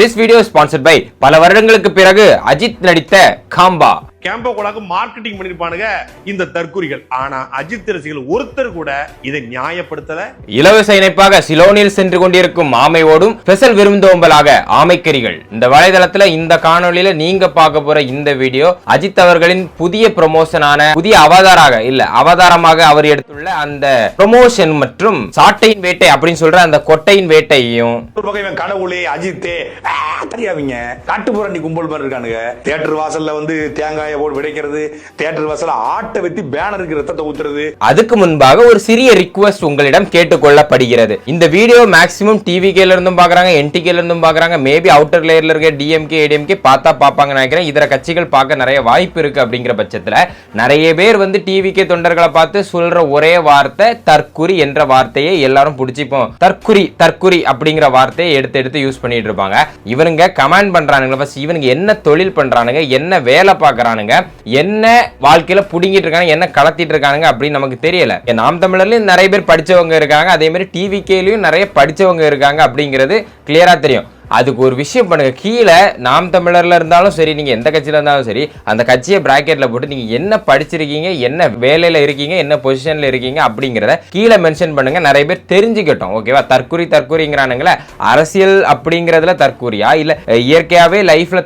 This video sponsored by பல வருடங்களுக்கு பிறகு அஜித் நடித்த காம்பா. கேம்போ கோலாக்கு மார்க்கெட்டிங் பண்ணிருப்பானுங்க இந்த தற்குறிகள் ஆனா அஜித் ரசிகர்கள் ஒருத்தர் கூட இதை நியாயப்படுத்தல. இலவச இணைப்பாக சிலோனில் சென்று கொண்டிருக்கும் ஆமை ஓடும் ஸ்பெஷல் விருந்தோம்பலாக ஆமைக்கறிகள். இந்த வலைதளத்துல இந்த காணொளியில நீங்க பார்க்க போற இந்த வீடியோ அஜித் அவர்களின் புதிய ப்ரொமோஷனான புதிய அவதாராக இல்ல அவதாரமாக அவர் எடுத்துள்ள அந்த ப்ரொமோஷன் மற்றும் சாட்டையின் வேட்டை அப்படின்னு சொல்ற அந்த கொட்டையின் ஒரு இவன் கடவுளே அஜித்தே தெரியாதீங்க காட்டு புரண்டி கும்பல் மாதிரி இருக்கானுங்க. தியேட்டர் வாசல்ல வந்து தேங்காயை போட்டு விடைக்கிறது தியேட்டர் வாசல்ல ஆட்டை வெட்டி பேனருக்கு ரத்தத்தை ஊத்துறது. அதுக்கு முன்பாக ஒரு சிறிய ரிக்வஸ்ட் உங்களிடம் கேட்டுக்கொள்ளப்படுகிறது. இந்த வீடியோ மேக்ஸிமம் டிவி கேல இருந்தும் பாக்குறாங்க என்டிகேல இருந்தும் பாக்குறாங்க. மேபி அவுட்டர் லேயர்ல இருக்க டிஎம்கே ஏடிஎம்கே பார்த்தா பார்ப்பாங்க நினைக்கிறேன். இதர கட்சிகள் பார்க்க நிறைய வாய்ப்பு இருக்கு அப்படிங்கிற பட்சத்துல நிறைய பேர் வந்து டிவிகே தொண்டர்களை பார்த்து சொல்ற ஒரே வார்த்தை தற்குறி என்ற வார்த்தையை எல்லாரும் பிடிச்சிப்போம். தற்குறி தற்குறி அப்படிங்கிற வார்த்தையை எடுத்து எடுத்து யூஸ் பண்ணிட்டு இருப்பாங்க. இவனுங்க கமெண்ட் பண்றானுங்க ஃபர்ஸ்ட் இவனுங்க என்ன தொழில் பண்றானுங்க என்ன வேலை பார்க்கறானுங்க என்ன வாழ்க்கையில புடுங்கிட்டு இருக்காங்க என்ன கலத்திட்டு இருக்கானுங்க அப்படின்னு நமக்கு தெரியல. நாம் தமிழர்லயும் நிறைய பேர் படிச்சவங்க இருக்காங்க. அதே மாதிரி டிவிகேலயும் நிறைய படிச்சவங்க இருக்காங்க அப்படிங்கிறது கிளியரா தெரியும். அதுக்கு ஒரு விஷயம் பண்ணுங்க. கீழே நாம் தமிழர்ல இருந்தாலும் சரி நீங்க எந்த கட்சியில இருந்தாலும் சரி அந்த கட்சியை பிராக்கெட்ல போட்டு நீங்க என்ன படிச்சிருக்கீங்க என்ன வேலையில இருக்கீங்க என்ன பொசிஷன்ல இருக்கீங்க அப்படிங்கிறத கீழே மென்ஷன் பண்ணுங்க. நிறைய பேர் தெரிஞ்சுக்கிட்டோம் ஓகேவா தற்கூரி தற்கூரிங்கிறானுங்களே. அரசியல் அப்படிங்கிறதுல தற்கூரியா? இல்ல இயற்கையாகவே இயற்கையாவே லைஃப்ல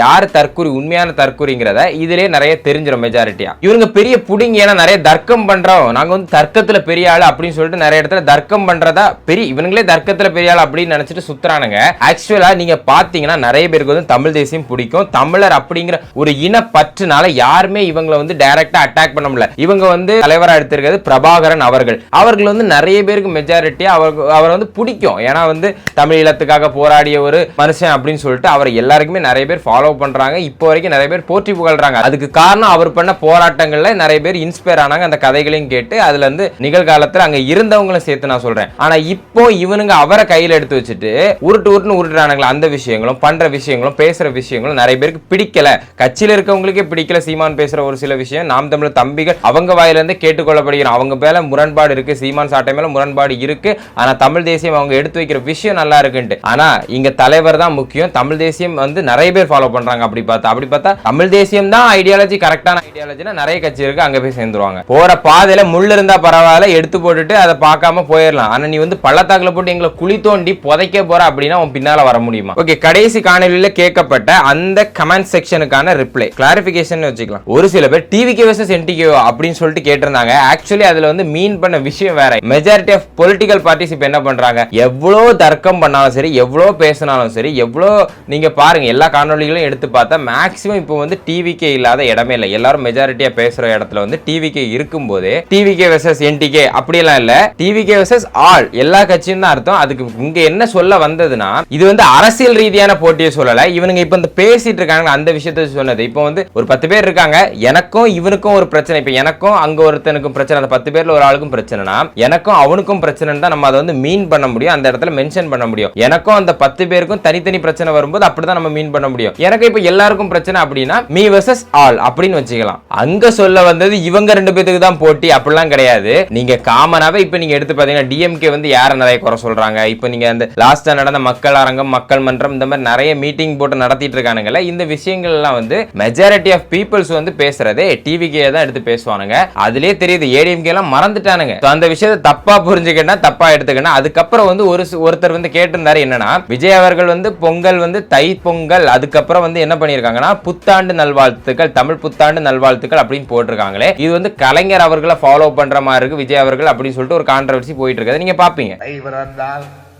யார் தற்கூரி உண்மையான தற்கூரிங்கிறத இதுலயே நிறைய தெரிஞ்சிடும் மெஜாரிட்டியா இவங்க பெரிய புடிங்க ஏன்னா நிறைய தர்க்கம் பண்றோம். நாங்க வந்து தர்க்கத்துல பெரிய ஆள் அப்படின்னு சொல்லிட்டு நிறைய இடத்துல தர்க்கம் பண்றதா பெரிய இவனுங்களே தர்க்கத்துல பெரிய ஆள் அப்படின்னு நினைச்சிட்டு சுத்துறானுங்க. ஆக்சுவலாக நீங்கள் பார்த்தீங்கன்னா நிறைய பேருக்கு வந்து தமிழ் தேசியம் பிடிக்கும். தமிழர் அப்படிங்கிற ஒரு இனப்பற்றுனால யாருமே இவங்களை வந்து டைரக்டாக அட்டாக் பண்ண முடியல. இவங்க வந்து தலைவராக எடுத்திருக்கிறது பிரபாகரன் அவர்கள். அவர்கள் வந்து நிறைய பேருக்கு மெஜாரிட்டி அவர் அவர் வந்து பிடிக்கும். ஏன்னா வந்து தமிழ் ஈழத்துக்காக போராடிய ஒரு மனுஷன் அப்படின்னு சொல்லிட்டு அவர் எல்லாருக்குமே நிறைய பேர் ஃபாலோ பண்ணுறாங்க இப்போ வரைக்கும் நிறைய பேர் போற்றி புகழ்றாங்க. அதுக்கு காரணம் அவர் பண்ண போராட்டங்களில் நிறைய பேர் இன்ஸ்பயர் ஆனாங்க. அந்த கதைகளையும் கேட்டு அதுல இருந்து நிகழ்காலத்தில் அங்கே இருந்தவங்களும் சேர்த்து நான் சொல்கிறேன் ஆனால் இப்போ இவனுங்க அவரை கையில் எடுத்து வச்சுட்டு உருட்டு உருட்டுன்னு உருட்டுறானுங்களா? அந்த விஷயங்களும் பண்ற விஷயங்களும் பேசுற விஷயங்களும் நிறைய பேருக்கு பிடிக்கல. கட்சியில இருக்கவங்களுக்கே பிடிக்கல. சீமான் பேசுற ஒரு சில விஷயம். நாம் தமிழ் தம்பிகள் அவங்க வாயில இருந்து கேட்டுக்கொள்ளப்படுகிறோம் அவங்க மேல முரண்பாடு இருக்கு. சீமான் சாட்டை மேல முரண்பாடு இருக்கு. ஆனா தமிழ் தேசியம் அவங்க எடுத்து வைக்கிற விஷயம் நல்லா இருக்குன்ட்டு. ஆனா இங்க தலைவர் தான் முக்கியம். தமிழ் தேசியம் வந்து நிறைய பேர் ஃபாலோ பண்றாங்க. அப்படி பார்த்தா அப்படி பார்த்தா தமிழ் தேசியம் தான் ஐடியாலஜி கரெக்டான ஐடியாலஜினா நிறைய கட்சி இருக்கு. அங்க போய் சேர்ந்துருவாங்க. போற பாதையில முள் இருந்தா பரவாயில்ல. எடுத்து போட்டுட்டு அதை பார்க்காம போயிடலாம். ஆனா நீ வந்து பள்ளத்தாக்குல போட்டு எங்களை குழி தோண்டி புதைக்க போற அப்படின்னா உன் பின்னால வர முடியுமா? ஓகே கடைசி காணொலியில கேட்கப்பட்ட அந்த கமெண்ட் செக்ஷனுக்கான ரிப்ளை கிளாரிபிகேஷன் வச்சுக்கலாம். ஒரு சில பேர் டிவிகே வர்சஸ் என்டிகே அப்படின்னு சொல்லிட்டு கேட்டிருந்தாங்க. ஆக்சுவலி அதுல வந்து மீன் பண்ண விஷயம் வேற. மெஜாரிட்டி ஆஃப் பொலிட்டிக்கல் பார்ட்டிஸ் இப்போ என்ன பண்றாங்க? எவ்வளோ தர்க்கம் பண்ணாலும் சரி எவ்வளோ பேசினாலும் சரி எவ்வளோ நீங்க பாருங்க எல்லா காணொலிகளையும் எடுத்து பார்த்தா மேக்ஸிமம் இப்போ வந்து டிவிகே இல்லாத இடமே இல்லை. எல்லாரும் மெஜாரிட்டியா பேசுற இடத்துல வந்து டிவிகே இருக்கும்போது டிவிகே வெர்சஸ் என்டிகே அப்படியெல்லாம் இல்ல. டிவிகே வெர்சஸ் ஆல் எல்லா கட்சியும் தான் அர்த்தம். அதுக்கு இங்க என்ன சொல்ல வந்ததுன்னா இது வந்து அரசியல் ரீதியான போட்டியை சொல்லல. இவனுங்க இப்ப இந்த பேசிட்டு இருக்காங்க அந்த விஷயத்த சொன்னது. இப்போ வந்து ஒரு பத்து பேர் இருக்காங்க. எனக்கும் இவனுக்கும் ஒரு பிரச்சனை. இப்போ எனக்கும் அங்க ஒருத்தனுக்கும் பிரச்சனை. அந்த பத்து பேர்ல ஒரு ஆளுக்கும் பிரச்சனைனா எனக்கும் அவனுக்கும் பிரச்சனைன்னு தான் நம்ம அதை வந்து மீன் பண்ண முடியும். அந்த இடத்துல மென்ஷன் பண்ண முடியும். எனக்கும் அந்த பத்து பேருக்கும் தனித்தனி பிரச்சனை வரும்போது அப்படிதான் நம்ம மீன் பண்ண முடியும். எனக்கு இப்போ எல்லாருக்கும் பிரச்சனை அப்படின்னா மீ வெர்சஸ் ஆல் அப்படின்னு வச்சுக்கலாம். அங்க சொல்ல வந்தது இவங்க ரெண்டு பேத்துக்கு தான் போட்டி. அப்படிலாம் கிடையாது. நீங்க காமனாவே இப்போ நீங்க எடுத்து பாத்தீங்கன்னா டிஎம்கே வந்து யாரை நிறைய குறை சொல்றாங்க? இப்போ நீங்க அந்த லாஸ்டா நடந்த மக்கள் அரங்கம் மக்கள் மன்றம் இந்த மாதிரி நிறைய மீட்டிங் போட்டு நடத்திட்டு இருக்கானுங்கல்ல இந்த விஷயங்கள் எல்லாம் வந்து மெஜாரிட்டி ஆஃப் பீப்புள்ஸ் வந்து பேசுறதே டிவிக்கே தான் எடுத்து பேசுவானுங்க. அதுலயே தெரியுது ஏடிஎம்கே எல்லாம் மறந்துட்டானுங்க. அந்த விஷயத்தை தப்பா புரிஞ்சுக்கிட்டா தப்பா எடுத்துக்கணும் அதுக்கப்புறம் வந்து ஒரு ஒருத்தர் வந்து கேட்டிருந்தாரு என்னன்னா விஜய் அவர்கள் வந்து பொங்கல் வந்து தை பொங்கல் அதுக்கப்புறம் வந்து என்ன பண்ணியிருக்காங்கன்னா புத்தாண்டு நல்வாழ்த்துக்கள் தமிழ் புத்தாண்டு நல்வாழ்த்துக்கள் அப்படின்னு போட்டிருக்காங்களே. இது வந்து கலைஞர் அவர்களை ஃபாலோ பண்ற மாதிரி இருக்கு விஜய் அவர்கள் அப்படின்னு சொல்லிட்டு ஒரு கான்ட்ரவர்சி போயிட்டு இருக்கு நீங்க பாப்பீங்க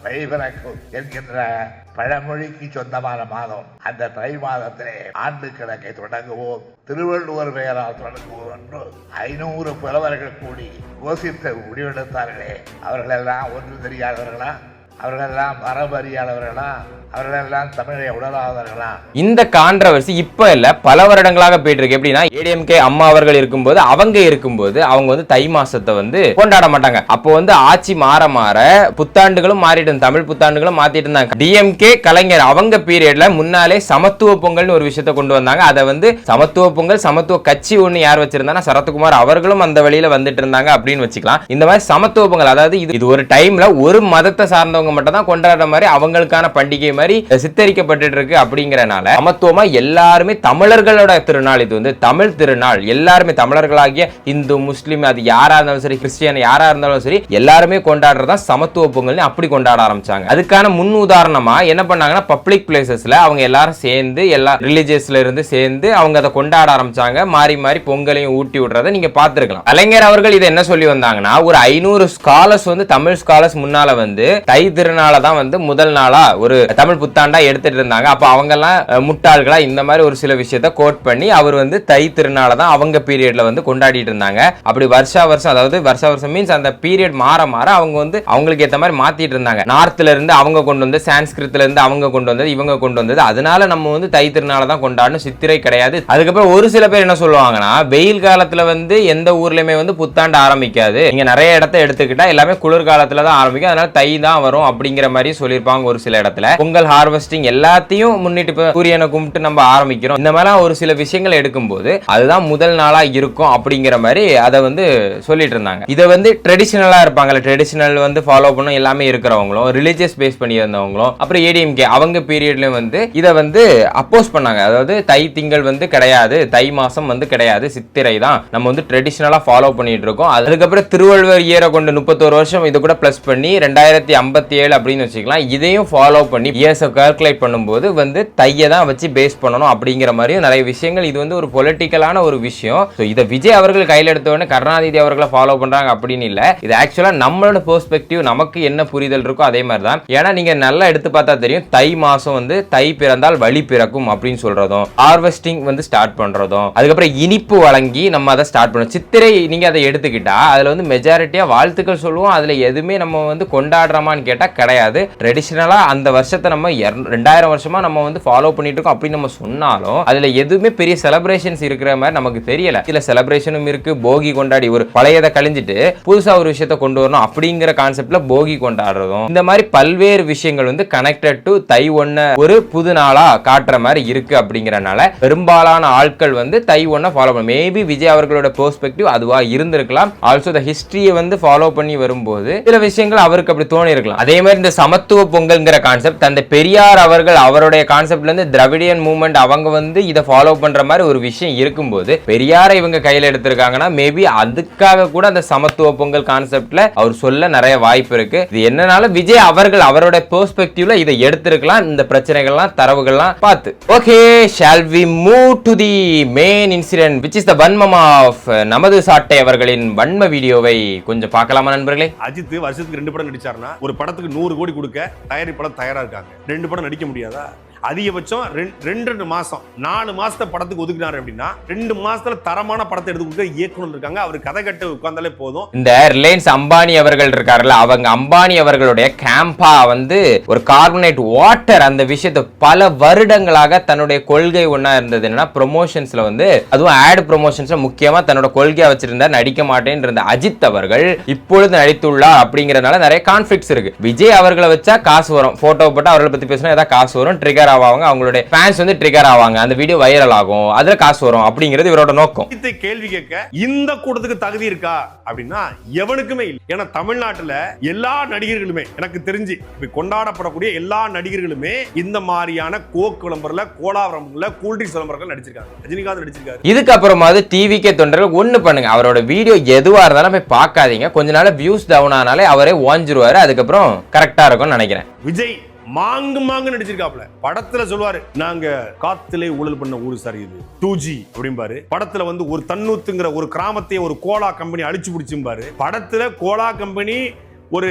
தை பிறக்கும் என்கின்ற பழமொழிக்கு சொந்தமான மாதம். அந்த தை மாதத்திலே ஆண்டு கிழக்கை தொடங்குவோம். திருவள்ளுவர் பெயரால் தொடங்குவோம் என்று ஐநூறு புலவர்கள் கூடி யோசித்த முடிவெடுத்தார்களே. அவர்களெல்லாம் ஒன்று தெரியாதவர்களா? அவர்களெல்லாம் மரபு அறியாதவர்களா அவர்களெல்லாம் தமிழை உணராதவர்களா? இந்த கான்ட்ரவர்சி இப்ப இல்ல பல வருடங்களாக போயிட்டு இருக்கு எப்படின்னா ஏடிஎம்கே அம்மா அவர்கள் இருக்கும்போது அவங்க இருக்கும்போது அவங்க வந்து தை மாசத்தை வந்து கொண்டாட மாட்டாங்க. அப்போ வந்து ஆட்சி மாற மாற புத்தாண்டுகளும் மாறிட்டு தமிழ் புத்தாண்டுகளும் மாத்திட்டு இருந்தாங்க. டிஎம்கே கலைஞர் அவங்க பீரியட்ல முன்னாலே சமத்துவ பொங்கல்னு ஒரு விஷயத்தை கொண்டு வந்தாங்க. அதை வந்து சமத்துவ பொங்கல் சமத்துவ கட்சி ஒண்ணு யார் வச்சிருந்தாங்கன்னா சரத்குமார் அவர்களும் அந்த வழியில வந்துட்டு இருந்தாங்க அப்படின்னு வச்சுக்கலாம். இந்த மாதிரி சமத்துவ பொங்கல் அதாவது இது இது ஒரு டைம்ல ஒரு மதத்தை சார்ந்தவங்க இருக்கிறவங்க மட்டும் தான் கொண்டாடுற மாதிரி அவங்களுக்கான பண்டிகை மாதிரி சித்தரிக்கப்பட்டு இருக்கு அப்படிங்கிறனால சமத்துவமா எல்லாருமே தமிழர்களோட திருநாள் இது வந்து தமிழ் திருநாள். எல்லாருமே தமிழர்களாகிய இந்து முஸ்லீம் அது யாரா இருந்தாலும் சரி கிறிஸ்டியன் யாரா இருந்தாலும் சரி எல்லாருமே கொண்டாடுறதா சமத்துவ பொங்கல் அப்படி கொண்டாட ஆரம்பிச்சாங்க. அதுக்கான முன் உதாரணமா என்ன பண்ணாங்கன்னா பப்ளிக் பிளேசஸ்ல அவங்க எல்லாரும் சேர்ந்து எல்லா ரிலீஜியஸ்ல இருந்து சேர்ந்து அவங்க அதை கொண்டாட ஆரம்பிச்சாங்க. மாறி மாறி பொங்கலையும் ஊட்டி விடுறத நீங்க பார்த்துருக்கலாம். கலைஞர் அவர்கள் இதை என்ன சொல்லி வந்தாங்கன்னா ஒரு ஐநூறு ஸ்காலர்ஸ் வந்து தமிழ் ஸ்காலர்ஸ் முன்னால வந்து தை திருநாளை தான் வந்து முதல் நாளா ஒரு தமிழ் புத்தாண்டா எடுத்துட்டு இருந்தாங்க. அப்ப அவங்க எல்லாம் முட்டாள்களா இந்த மாதிரி ஒரு சில விஷயத்த கோட் பண்ணி அவர் வந்து தை திருநாளை தான் அவங்க பீரியட்ல வந்து கொண்டாடிட்டு இருந்தாங்க. அப்படி வருஷா வருஷம் அதாவது வருஷா வருஷம் மீன்ஸ் அந்த பீரியட் மாற மாற அவங்க வந்து அவங்களுக்கு ஏத்த மாதிரி மாத்திட்டு இருந்தாங்க. நார்த்ல இருந்து அவங்க கொண்டு வந்து சான்ஸ்கிருத்ல இருந்து அவங்க கொண்டு வந்தது இவங்க கொண்டு வந்தது. அதனால நம்ம வந்து தை திருநாளை தான் கொண்டாடணும். சித்திரை கிடையாது. அதுக்கப்புறம் ஒரு சில பேர் என்ன சொல்லுவாங்கன்னா வெயில் காலத்துல வந்து எந்த ஊர்லயுமே வந்து புத்தாண்டு ஆரம்பிக்காது. நீங்க நிறைய இடத்த எடுத்துக்கிட்டா எல்லாமே குளிர்காலத்துல தான் ஆரம்பிக்கும். அதனால தை தான் வரும். அப்படிங்கிற மாதிரி சொல்லியிருப்பாங்க ஒரு சில இடத்துல. பொங்கல் ஹார்வெஸ்டிங் எல்லாத்தையும் முன்னிட்டு சூரியனை கும்பிட்டு நம்ம ஆரம்பிக்கிறோம். இந்த மாதிரிலாம் ஒரு சில விஷயங்கள் எடுக்கும்போது அதுதான் முதல் நாளா இருக்கும் அப்படிங்கிற மாதிரி அதை வந்து சொல்லிட்டு இருந்தாங்க. இதை வந்து ட்ரெடிஷனலா இருப்பாங்கல்ல ட்ரெடிஷனல் வந்து ஃபாலோ பண்ணும் எல்லாமே இருக்கிறவங்களும் ரிலீஜியஸ் பேஸ் பண்ணி இருந்தவங்களும் அப்புறம் ஏடிஎம்கே அவங்க பீரியட்லயும் வந்து இதை வந்து அப்போஸ் பண்ணாங்க. அதாவது தை திங்கள் வந்து கிடையாது தை மாசம் வந்து கிடையாது சித்திரை தான் நம்ம வந்து ட்ரெடிஷ்னலாக ஃபாலோ பண்ணிட்டு இருக்கோம். அதுக்கப்புறம் திருவள்ளுவர் இயரை கொண்டு முப்பத்தோரு வருஷம் இது கூட ப்ளஸ் பண்ணி ரெண்டாயிரத்தி ஐம்பத்தி ஏழு அப்படின்னு வச்சுக்கலாம். இதையும் ஃபாலோ பண்ணி இயர்ஸை கால்குலேட் பண்ணும்போது வந்து தையை தான் வச்சு பேஸ் பண்ணணும் அப்படிங்கிற மாதிரியும் நிறைய விஷயங்கள். இது வந்து ஒரு பொலிட்டிக்கலான ஒரு விஷயம். ஸோ இதை விஜய் அவர்கள் கையில் எடுத்த உடனே கருணாநிதி அவர்களை ஃபாலோ பண்ணுறாங்க அப்படின்னு இல்லை. இது ஆக்சுவலாக நம்மளோட பெர்ஸ்பெக்டிவ் நமக்கு என்ன புரிதல் இருக்கோ அதே மாதிரி தான் ஏன்னா நீங்கள் நல்லா எடுத்து பார்த்தா தெரியும் தை மாதம் வந்து தை பிறந்தால் வழி பிறக்கும் அப்படின்னு சொல்கிறதும் ஹார்வெஸ்டிங் வந்து ஸ்டார்ட் பண்ணுறதும் அதுக்கப்புறம் இனிப்பு வழங்கி நம்ம அதை ஸ்டார்ட் பண்ணோம் சித்திரை நீங்கள் அதை எடுத்துக்கிட்டா அதில் வந்து மெஜாரிட்டியாக வாழ்த்துக்கள் சொல்லுவோம். அதில் எதுவுமே நம்ம வந்து கொண்டாடுறோமான்னு கேட்டால் கேட்டால் கிடையாது. ட்ரெடிஷ்னலாக அந்த வருஷத்தை நம்ம ரெண்டாயிரம் வருஷமா நம்ம வந்து ஃபாலோ பண்ணிட்டு இருக்கோம் அப்படின்னு நம்ம சொன்னாலும் அதுல எதுவுமே பெரிய செலப்ரேஷன்ஸ் இருக்கிற மாதிரி நமக்கு தெரியல. சில செலப்ரேஷனும் இருக்கு போகி கொண்டாடி ஒரு பழையதை கழிஞ்சிட்டு புதுசா ஒரு விஷயத்த கொண்டு வரணும் அப்படிங்கிற கான்செப்ட்ல போகி கொண்டாடுறதும் இந்த மாதிரி பல்வேறு விஷயங்கள் வந்து கனெக்டட் டு தை ஒன்ன ஒரு புது நாளா காட்டுற மாதிரி இருக்கு அப்படிங்கிறனால பெரும்பாலான ஆட்கள் வந்து தை ஒன்ன ஃபாலோ பண்ணும் மேபி விஜய் அவர்களோட பெர்ஸ்பெக்டிவ் அதுவா இருந்திருக்கலாம். ஆல்சோ த ஹிஸ்டரியை வந்து ஃபாலோ பண்ணி வரும்போது சில விஷயங்கள் அவருக்கு அப்படி தோணி இருக்கலாம் அதே மாதிரி இந்த சமத்துவ பொங்கல்ங்கிற கான்செப்ட் அந்த பெரியார் அவர்கள் அவருடைய கான்செப்ட்ல இருந்து திராவிடியன் மூவ்மெண்ட் அவங்க வந்து இதை ஃபாலோ பண்ற மாதிரி ஒரு விஷயம் இருக்கும்போது பெரியாரை இவங்க கையில எடுத்திருக்காங்கன்னா மேபி அதுக்காக கூட அந்த சமத்துவ பொங்கல் கான்செப்ட்ல அவர் சொல்ல நிறைய வாய்ப்பு இருக்கு. இது என்னனாலும் விஜய் அவர்கள் அவரோட பெர்ஸ்பெக்டிவ்ல இதை எடுத்திருக்கலாம். இந்த பிரச்சனைகள்லாம் தரவுகள்லாம் பார்த்து. Okay shall we move to the main incident which is the Vanmam of நமது சாட்டை அவர்களின் வன்ம வீடியோவை கொஞ்சம் பார்க்கலாமா நண்பர்களே? அஜித் வருஷத்துக்கு ரெண்டு படம் நடிச்சாருன்னா ஒரு படத்துக்கு நூறு கோடி கொடுக்க தயாரிப்பாளர் தயாரா இருக்காங்க. ரெண்டு படம் நடிக்க முடியாதா? அதிகபட்சம் ரெண்டு ரெண்டு மாசம் நாலு மாசத்தை படத்துக்கு ஒதுக்குனாரு அப்படின்னா ரெண்டு மாசத்துல தரமான படத்தை எடுத்து கொடுக்க இயக்குனர் இருக்காங்க. அவர் கதை கட்டு உட்கார்ந்தாலே போதும். இந்த ரிலையன்ஸ் அம்பானி அவர்கள் இருக்காருல்ல அவங்க அம்பானி அவர்களுடைய கேம்பா வந்து ஒரு கார்பனேட் வாட்டர் அந்த விஷயத்தை பல வருடங்களாக தன்னுடைய கொள்கை ஒன்னா இருந்தது. என்னன்னா ப்ரொமோஷன்ஸ்ல வந்து அதுவும் ஆட் ப்ரொமோஷன்ஸ்ல முக்கியமா தன்னோட கொள்கையா வச்சிருந்தார் நடிக்க மாட்டேன்னு இருந்த அஜித் அவர்கள் இப்பொழுது நடித்துள்ளார் அப்படிங்கறதுனால நிறைய கான்ஃபிளிக்ஸ் இருக்கு. விஜய் அவர்களை வச்சா காசு வரும். போட்டோ போட்டு அவர்களை பத்தி பேசினா ஏதாவது காசு வரும். ட்ரிகர் ஆவாங்க அவங்களுடைய ஃபேன்ஸ் வந்து ட்ரிகர் ஆவாங்க. அந்த வீடியோ வைரல் ஆகும். அதுல காசு வரும் அப்படிங்கிறது இவரோட நோக்கம். அஜித்தை கேள்வி கேட்க இந்த கூட்டத்துக்கு தகுதி இருக்கா? அப்படின்னா எவனுக்குமே இல்லை. ஏன்னா தமிழ்நாட்டுல எல்லா நடிகர்களுமே எனக்கு தெரிஞ்சு இப்ப கொண்டாடப்படக்கூடிய எல்லா நடிகர்களுமே இந்த மாதிரியான கோக் விளம்பரல கோலா விளம்பரல கூல்ட்ரிங்க்ஸ் விளம்பரங்கள் நடிச்சிருக்காங்க. ரஜினிகாந்த் நடிச்சிருக்காரு. இதுக்கப்புறமாவது டிவிக்கே தொண்டர்கள் ஒண்ணு பண்ணுங்க. அவரோட வீடியோ எதுவா இருந்தாலும் போய் பார்க்காதீங்க. கொஞ்ச நாள் வியூஸ் டவுன் ஆனாலே அவரே ஓஞ்சிருவாரு. அதுக்கப்புறம் கரெக்டா இருக்கும்னு நினைக்கிறேன். விஜய் மாங்கு மாங்கு நடிச்சிருக்காப்ல படத்துல சொல்லுவாரு நாங்க காத்திலே ஊழல் பண்ண ஊரு சார் இது. டூ ஜி அப்படிம்பாரு. படத்துல வந்து ஒரு தன்னூத்துங்கிற ஒரு கிராமத்தை ஒரு கோலா கம்பெனி அழிச்சு பிடிச்சும்பாரு. படத்துல கோலா கம்பெனி ஒரு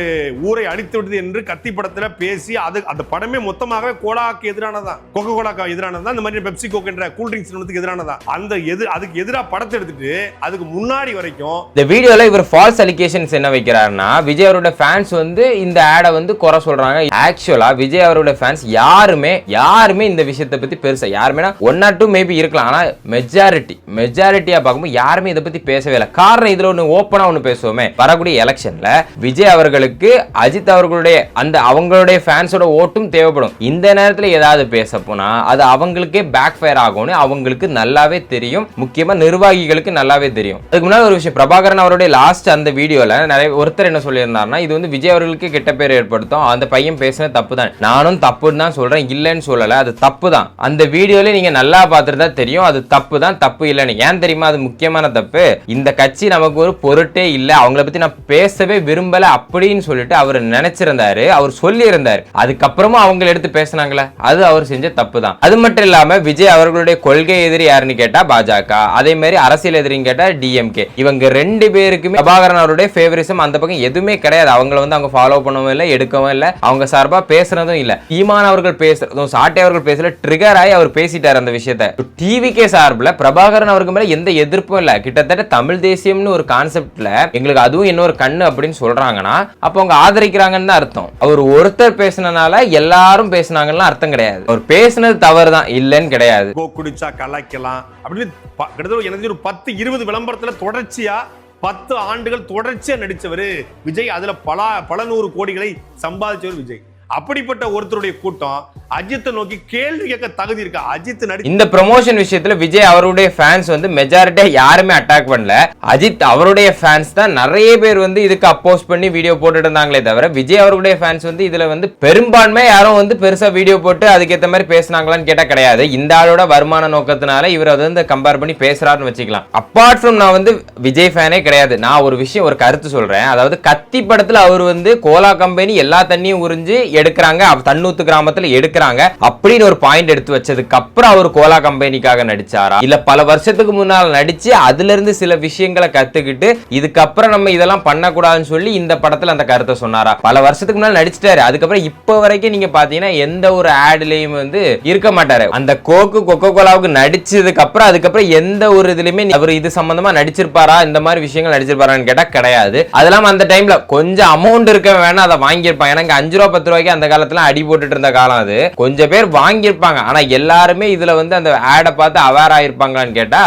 ஊரை அழித்து விட்டது என்று கத்தி படத்துல பேசி அது அந்த படமே மொத்தமாகவே கோலாக்கு எதிரானதான் கொக்கோ கோலாக்கு எதிரானதான் இந்த மாதிரி பெப்சி கோக் என்ற கூல்ட்ரிங்க்ஸ் நிறுவனத்துக்கு எதிரானதான் அந்த எது அதுக்கு எதிராக படத்தை எடுத்துட்டு அதுக்கு முன்னாடி வரைக்கும் இந்த வீடியோல இவர் ஃபால்ஸ் அலிகேஷன்ஸ் என்ன வைக்கிறாருன்னா விஜய் அவரோட ஃபேன்ஸ் வந்து இந்த ஆடை வந்து குறை சொல்றாங்க. ஆக்சுவலா விஜய் அவரோட ஃபேன்ஸ் யாருமே யாருமே இந்த விஷயத்தை பத்தி பெருசா யாருமே ஒன் ஆர் டூ மேபி இருக்கலாம். ஆனா மெஜாரிட்டி மெஜாரிட்டியா பார்க்கும்போது யாருமே இதை பத்தி பேசவே இல்லை. காரணம் இதுல ஒன்று ஓப்பனா ஒன்று பேசுவோமே. வரக்கூடிய எலெக்ஷன்ல விஜய் அவர் அவர்களுக்கு அஜித் அவர்களுடைய அந்த அவங்களுடைய ஃபேன்ஸோட ஓட்டும் தேவைப்படும். இந்த நேரத்தில் ஏதாவது பேச போனா அது அவங்களுக்கே பேக் ஃபயர் ஆகும்னு அவங்களுக்கு நல்லாவே தெரியும். முக்கியமா நிர்வாகிகளுக்கு நல்லாவே தெரியும். அதுக்கு முன்னாடி ஒரு விஷயம் பிரபாகரன் அவருடைய லாஸ்ட் அந்த வீடியோல நிறைய ஒருத்தர் என்ன சொல்லியிருந்தாருன்னா இது வந்து விஜய் அவர்களுக்கு கெட்ட பேர் ஏற்படுத்தும். அந்த பையன் பேசின தப்பு தான். நானும் தப்புன்னு தான் சொல்றேன். இல்லைன்னு சொல்லல. அது தப்பு தான். அந்த வீடியோல நீங்க நல்லா பார்த்துருந்தா தான் தெரியும். அது தப்பு தான். தப்பு இல்லைன்னு. ஏன் தெரியுமா? அது முக்கியமான தப்பு. இந்த கட்சி நமக்கு ஒரு பொருட்டே இல்லை. அவங்கள பத்தி நான் பேசவே விரும்பல. அப்படின்னு சொல்லிட்டு அவர் நினைச்சிருந்தாரு அவர் சொல்லி இருந்தாரு அதுக்கப்புறமா அவங்க எடுத்து பேசினாங்களே அது அவர் செஞ்ச தப்பு தான் அது மட்டும் இல்லாம விஜய் அவர்களுடைய கொள்கை எதிரி யாருன்னு கேட்டா பாஜக. அதே மாதிரி அரசியல் எதிரின்னு கேட்டா டிஎம்கே இவங்க ரெண்டு பேருக்குமே பிரபாகரன் அவருடைய ஃபேவரிசம் அந்த பக்கம் எதுவுமே கிடையாது. அவங்கள வந்து அவங்க ஃபாலோ பண்ணவும் இல்லை எடுக்கவும் இல்லை. அவங்க சார்பா பேசுறதும் இல்ல. ஈமான் அவர்கள் பேசுறதும் சாட்டை அவர்கள் பேசல ட்ரிகர் ஆகி அவர் பேசிட்டார் அந்த விஷயத்த. டிவிகே சார்பில் பிரபாகரன் அவருக்கு மேல எந்த எதிர்ப்பும் இல்ல. கிட்டத்தட்ட தமிழ் தேசியம்னு ஒரு கான்செப்ட்ல எங்களுக்கு அதுவும் இன்னொரு கண்ணு அப்படின்னு சொல்றாங்கன்னா அப்போ அவங்க ஆதரிக்கிறாங்கன்னு தான் அர்த்தம். அவர் ஒருத்தர் பேசுனனால எல்லாரும் பேசுனாங்கன்னு அர்த்தம் கிடையாது. அவர் பேசுனது தவறு தான் இல்லைன்னு கிடையாது. கோ குடிச்சா கலாய்க்கலாம். அப்படின்னு கிட்டத்தட்ட எனக்கு ஒரு பத்து இருபது விளம்பரத்துல தொடர்ச்சியா பத்து ஆண்டுகள் தொடர்ச்சியா நடிச்சவர் விஜய். அதுல பல பல நூறு கோடிகளை சம்பாதிச்சவர் விஜய். அப்படிப்பட்ட ஒருத்தருடைய கூட்டம் அஜித்தை நோக்கி கேள்வி கேட்க தகுதி இருக்கா? அஜித் நடி இந்த ப்ரமோஷன் விஷயத்துல விஜய் அவருடைய ஃபேன்ஸ் வந்து மெஜாரிட்டியா யாருமே அட்டாக் பண்ணல. அஜித் அவருடைய ஃபேன்ஸ் தான் நிறைய பேர் வந்து இதுக்கு அப்போஸ் பண்ணி வீடியோ போட்டுட்டு இருந்தாங்களே தவிர விஜய் அவருடைய ஃபேன்ஸ் வந்து இதுல வந்து பெரும்பான்மை யாரும் வந்து பெருசா வீடியோ போட்டு அதுக்கேத்த மாதிரி பேசுனாங்களான்னு கேட்டா கிடையாது. இந்த ஆளோட வருமான நோக்கத்தினால இவர் அதை வந்து கம்பேர் பண்ணி பேசுறாருன்னு வச்சுக்கலாம். அப்பார்ட் ஃப்ரம் நான் வந்து விஜய் ஃபேனே கிடையாது. நான் ஒரு விஷயம் ஒரு கருத்து சொல்றேன். அதாவது கத்தி படத்துல அவர் வந்து கோலா கம்பெனி எல்லா தண்ணியும் உறிஞ்சு எடுக்கிறாங்க. தன்னூத்து கிராமத்துல எடுக்கிறாங்க. அப்படின்னு ஒரு பாயிண்ட் எடுத்து வச்சதுக்கு அப்புறம் அவர் கோலா கம்பெனிக்காக நடிச்சாரா? இல்ல பல வருஷத்துக்கு முன்னால் நடிச்சு அதுல இருந்து சில விஷயங்களை கத்துக்கிட்டு இதுக்கப்புறம் நம்ம இதெல்லாம் பண்ணக்கூடாதுன்னு சொல்லி இந்த படத்துல அந்த கருத்தை சொன்னாரா? பல வருஷத்துக்கு முன்னால் நடிச்சிட்டாரு. அதுக்கப்புறம் இப்போ வரைக்கும் நீங்க பாத்தீங்கன்னா எந்த ஒரு ஆட்லயும் வந்து இருக்க மாட்டாரு. அந்த கோக்கு கொக்கோ கோலாவுக்கு நடிச்சதுக்கு அப்புறம் அதுக்கப்புறம் எந்த ஒரு இதுலயுமே அவர் இது சம்பந்தமா நடிச்சிருப்பாரா? இந்த மாதிரி விஷயங்கள் நடிச்சிருப்பாரான்னு கேட்டா கிடையாது. அதெல்லாம் அந்த டைம்ல கொஞ்சம் அமௌண்ட் இருக்க வேணா அதை வாங்கியிருப்பான். எனக்கு அஞ்சு ரூபா பத்து ரூபாய்க்கு அந்த காலத்துல அடி போட்டுட்டு இருந்த காலம் அது. கொஞ்சம் பேர் வாங்கியிருப்பாங்க. ஆனா எல்லாருமே இதுல வந்து அந்த ஆடை பார்த்து அவேர் ஆயிருப்பாங்களான்னு கேட்டா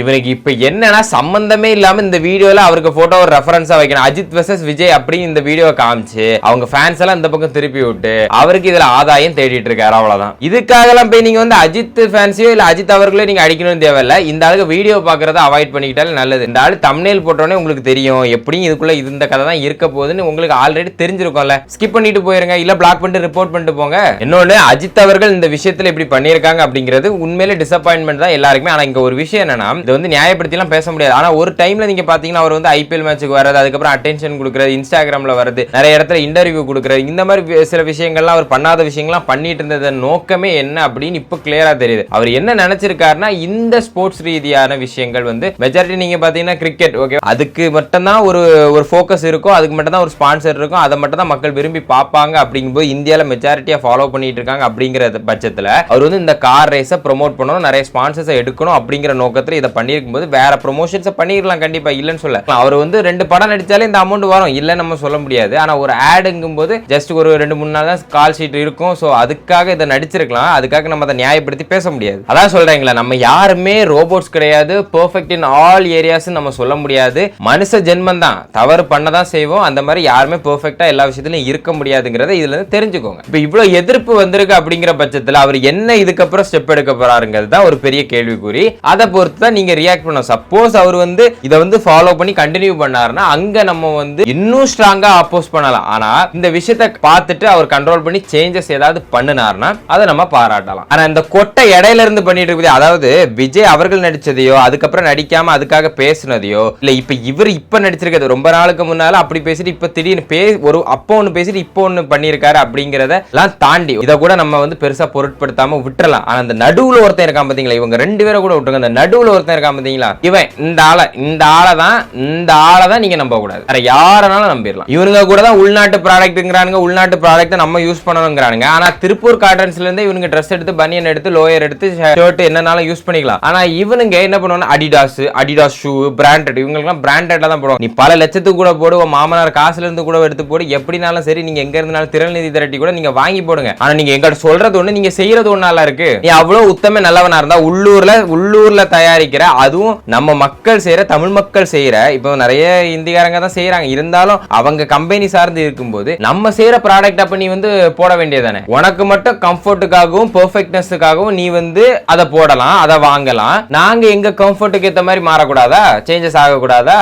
இவனுக்கு இப்ப என்னன்னா சம்பந்தமே இல்லாம இந்த வீடியோல அவருக்கு போட்டோ ஒரு ரெஃபரன்ஸா வைக்கணும். அஜித் வெர்சஸ் விஜய் அப்படின்னு இந்த வீடியோ காமிச்சு அவங்க ஃபேன்ஸ் எல்லாம் இந்த பக்கம் திருப்பி விட்டு அவருக்கு இதுல ஆதாயம் தேடிட்டு இருக்காரு. அவ்வளவுதான். இதுக்காக எல்லாம் போய் நீங்க வந்து அஜித் ஃபேன்ஸையோ இல்ல அஜித் அவர்களே நீங்க அடிக்கணும்னு தேவையில்ல. இந்த ஆளுக்கு வீடியோ பாக்குறத அவாய்ட் பண்ணிக்கிட்டாலும் நல்லது. இந்த ஆளு தம்னேல் போட்டோன்னே உங்களுக்கு தெரியும். எப்படியும் இதுக்குள்ள இந்த கதை தான் இருக்க போகுதுன்னு உங்களுக்கு ஆல்ரெடி தெரிஞ்சிருக்கும்ல. ஸ்கிப் பண்ணிட்டு போயிருங்க. இல்ல பிளாக் பண்ணிட்டு ரிப்போர்ட் பண்ணிட்டு போங்க. இன்னொன்னு அஜித் அவர்கள் இந்த விஷயத்துல இப்படி பண்ணியிருக்காங்க அப்படிங்கிறது உண்மையிலே டிசப்பாயின்மெண்ட் தான் எல்லாருக்குமே. ஆனா இங்க ஒரு விஷயம் என்னன்னா இது வந்து நியாயப்படுத்திலாம் பேச முடியாது. ஆனா ஒரு டைம்ல நீங்க பாத்தீங்கன்னா அவர் வந்து ஐபிஎல் மேட்ச்சுக்கு வர்றது அதுக்கப்புறம் அட்டென்ஷன் கொடுக்குறது இன்ஸ்டாகிராம்ல வருது நிறைய இடத்துல இன்டர்வியூ கொடுக்குறது இந்த மாதிரி சில விஷயங்கள்லாம் அவர் பண்ணாத விஷயங்கள்லாம் பண்ணிட்டு இருந்ததன் நோக்கமே என்ன அப்படின்னு இப்போ கிளியரா தெரியுது. அவர் என்ன நினைச்சிருக்காருன்னா இந்த ஸ்போர்ட்ஸ் ரீதியான விஷயங்கள் வந்து மெஜாரிட்டி நீங்க பாத்தீங்கன்னா கிரிக்கெட் ஓகே அதுக்கு மட்டும்தான் ஒரு ஒரு ஃபோக்கஸ் இருக்கும் அதுக்கு மட்டும் தான் ஒரு ஸ்பான்சர் இருக்கும் அதை மட்டும் தான் மக்கள் விரும்பி பார்ப்பாங்க அப்படிங்கும்போது இந்தியாவில் மெஜாரிட்டியா ஃபாலோ பண்ணிட்டு இருக்காங்க அப்படிங்கிற பட்சத்தில் அவர் வந்து இந்த கார் ரேஸை ப்ரொமோட் பண்ணணும் நிறைய ஸ்பான்சர்ஸை எடுக்கணும் அப்படிங்கிற நோக்கத்தில் இதை பண்ணியிருக்கும் போது வேற ப்ரொமோஷன்ஸை பண்ணிடலாம் கண்டிப்பா இல்லைன்னு சொல்ல. அவர் வந்து ரெண்டு படம் நடித்தாலே இந்த அமௌண்ட் வரும். இல்லைன்னு நம்ம சொல்ல முடியாது. ஆனால் ஒரு ஆடுங்கும் போது ஜஸ்ட் ஒரு ரெண்டு மூணு நாள் தான் கால் ஷீட் இருக்கும். ஸோ அதுக்காக இதை நடிச்சிருக்கலாம். அதுக்காக நம்ம அதை நியாயப்படுத்தி பேச முடியாது. அதான் சொல்றீங்களா நம்ம யாருமே ரோபோட்ஸ் கிடையாது. பர்ஃபெக்ட் இன் ஆல் ஏரியாஸ் நம்ம சொல்ல முடியாது. மனுஷ ஜென்மம் தான். தவறு பண்ண தான் செய்வோம். அந்த மாதிரி யாருமே பர்ஃபெக்டாக எல்லா விஷயத்துலையும் இருக்க முடியாதுங்கிறத இதுல இருந்து தெரிஞ்சுக்கோங்க. இப்போ இவ்வளோ எதிர்ப்பு வந்திருக்கு அப்படிங்கிற பட்சத்தில் அவர் என்ன இதுக்கப்புறம் ஸ்டெப் எடுக்க போறாருங்கிறது தான் ஒரு பெரிய கேள்விக்குறி. அதை பொறுத்து தான் நீங்க ரியாக்ட் பண்ணணும் சப்போஸ் அவர் வந்து இதை வந்து ஃபாலோ பண்ணி கண்டினியூ பண்ணாருன்னா அங்க நம்ம வந்து இன்னும் ஸ்ட்ராங்கா அப்போஸ் பண்ணலாம். ஆனா இந்த விஷயத்தை பார்த்துட்டு அவர் கண்ட்ரோல் பண்ணி சேஞ்சஸ் ஏதாவது பண்ணினார்னா அதை நம்ம பாராட்டலாம். ஆனா இந்த கொட்டை இடையில இருந்து பண்ணிட்டு இருக்குது அதாவது விஜய் அவர்கள் நடிச்சதையோ அதுக்கப்புறம் நடிக்காம அதுக்காக பேசுனதையோ இல்ல இப்ப இவர் இப்ப நடிச்சிருக்கிறது ரொம்ப நாளுக்கு முன்னால அப்படி பேசிட்டு இப்ப திடீர்னு பே ஒரு அப்போ ஒண்ணு பேசிட்டு இப்போ ஒண்ணு பண்ணியிருக்காரு அப்படிங்கறத எல்லாம் தாண்டி இதை கூட நம்ம வந்து பெருசா பொருட்படுத்தாம விட்டுறலாம். ஆனா அந்த நடுவுல ஒருத்தன் இருக்கான் பாத்தீங்களா? இவங்க ரெண்டு பேரை கூட விட்டுருங்க. அந்த நடுவுல ஒருத்தன் இருக்கான் பாத்தீங்களா இவன் இந்த ஆளை இந்த ஆளை தான் இந்த ஆளை தான் நீங்க நம்ப கூடாது வேற யாரனாலும் நம்பிடலாம். இவனுங்க கூட தான் உள்நாட்டு ப்ராடக்ட்ங்கிறானுங்க உள்நாட்டு ப்ராடக்ட் நம்ம யூஸ் பண்ணணுங்கிறானுங்க. ஆனா திருப்பூர் காட்டன்ஸ்ல இருந்து இவனுங்க ட்ரெஸ் எடுத்து பனியன் எடுத்து லோயர் எடுத்து ஷர்ட் என்னனாலும் யூஸ் பண்ணிக்கலாம். ஆனா இவனுங்க என்ன பண்ணுவாங்க அடிடாஸ் அடிடாஸ் ஷூ பிராண்டட் இவங்களுக்குலாம் பிராண்டட்ல தான் போடுவோம் நீ பல லட்சத்துக்கு கூட போடு உன் மாமனார் காசுல இருந்து கூட எடுத்து போடு. எப்படினாலும் சரி நீங்க எங்க இருந்தாலும் திறநிதி திரட்டி கூட நீங்க வாங்கி போடுங்க. ஆனா நீங்க எங்கிட்ட சொல்றது ஒண்ணு நீங்க செய்யறது ஒண்ணால இருக்கு. நீ அவ்வளவு உத்தம நல்லவனா இருந்தா உள்ளூர்ல உள்ளூர்ல தயாரிக்க நினைக்கிறேன் அதுவும் நம்ம மக்கள் செய்யற தமிழ் மக்கள் செய்யற இப்போ நிறைய இந்திக்காரங்க தான் செய்யறாங்க இருந்தாலும் அவங்க கம்பெனி சார்ந்து இருக்கும்போது நம்ம செய்யற ப்ராடக்ட் அப்ப நீ வந்து போட வேண்டியதானே உனக்கு மட்டும் கம்ஃபர்ட்டுக்காகவும் பெர்ஃபெக்ட்னஸுக்காகவும் நீ வந்து அதை போடலாம் அதை வாங்கலாம். நாங்க எங்க கம்ஃபர்ட்டுக்கு ஏற்ற மாதிரி மாறக்கூடாதா? சேஞ்சஸ் ஆகக்கூடாதா?